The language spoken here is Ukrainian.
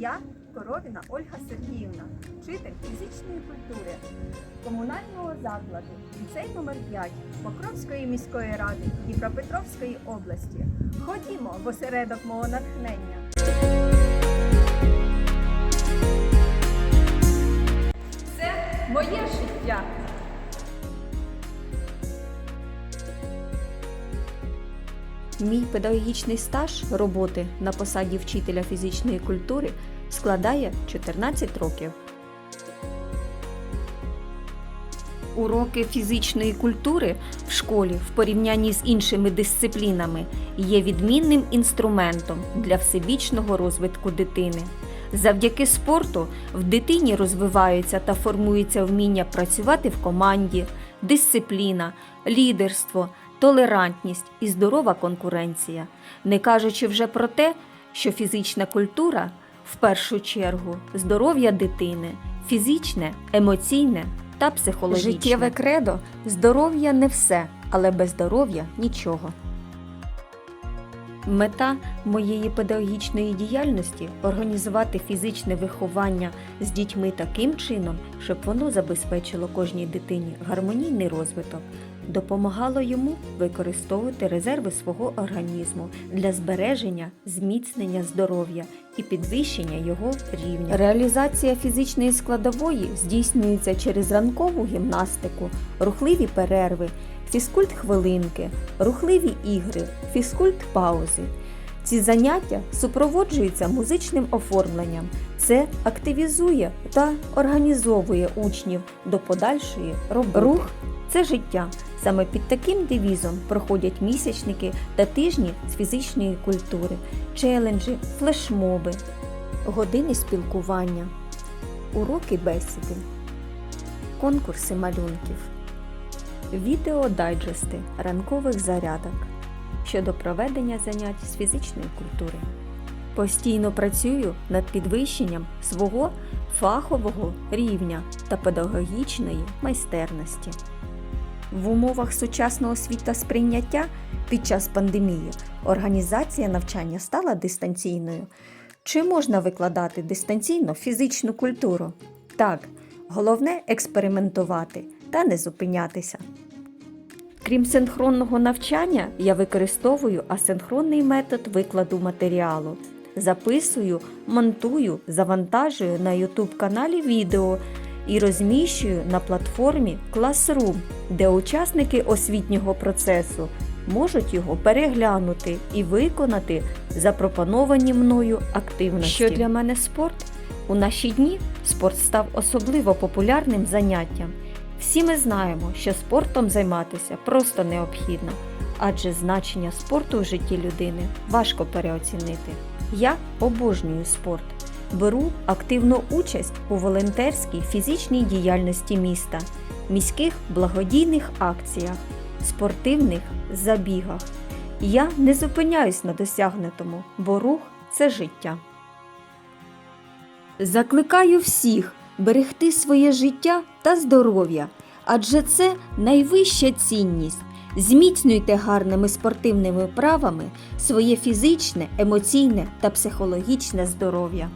Я Коровіна Ольга Сергіївна, вчитель фізичної культури комунального закладу, ліцей номер 5 Покровської міської ради Дніпропетровської області. Ходімо в осередок мого натхнення. Це моє життя. Мій педагогічний стаж роботи на посаді вчителя фізичної культури складає 14 років. Уроки фізичної культури в школі в порівнянні з іншими дисциплінами є відмінним інструментом для всебічного розвитку дитини. Завдяки спорту в дитині розвиваються та формуються вміння працювати в команді, дисципліна, лідерство, толерантність і здорова конкуренція, не кажучи вже про те, що фізична культура в першу чергу здоров'я дитини, фізичне, емоційне та психологічне. Життєве кредо здоров'я не все, але без здоров'я нічого. Мета моєї педагогічної діяльності організувати фізичне виховання з дітьми таким чином, щоб воно забезпечило кожній дитині гармонійний розвиток, допомагало йому використовувати резерви свого організму для збереження, зміцнення здоров'я і підвищення його рівня. Реалізація фізичної складової здійснюється через ранкову гімнастику, рухливі перерви, фізкульт хвилинки, рухливі ігри, фізкульт паузи. Ці заняття супроводжуються музичним оформленням. Це активізує та організовує учнів до подальшої роботи. Рух це життя. Саме під таким девізом проходять місячники та тижні з фізичної культури, челенджі, флешмоби, години спілкування, уроки бесіди, конкурси малюнків, відеодайджести ранкових зарядок щодо проведення занять з фізичної культури. Постійно працюю над підвищенням свого фахового рівня та педагогічної майстерності. В умовах сучасного світосприйняття під час пандемії організація навчання стала дистанційною. Чи можна викладати дистанційно фізичну культуру? Так, головне експериментувати та не зупинятися. Крім синхронного навчання, я використовую асинхронний метод викладу матеріалу. Записую, монтую, завантажую на YouTube каналі відео і розміщую на платформі Classroom, де учасники освітнього процесу можуть його переглянути і виконати запропоновані мною активності. Що для мене спорт? У наші дні спорт став особливо популярним заняттям. Всі ми знаємо, що спортом займатися просто необхідно, адже значення спорту в житті людини важко переоцінити. Я обожнюю спорт. Беру активну участь у волонтерській фізичній діяльності міста, міських благодійних акціях, спортивних забігах. Я не зупиняюсь на досягнутому, бо рух це життя. Закликаю всіх берегти своє життя та здоров'я, адже це найвища цінність. Зміцнюйте гарними спортивними правами своє фізичне, емоційне та психологічне здоров'я.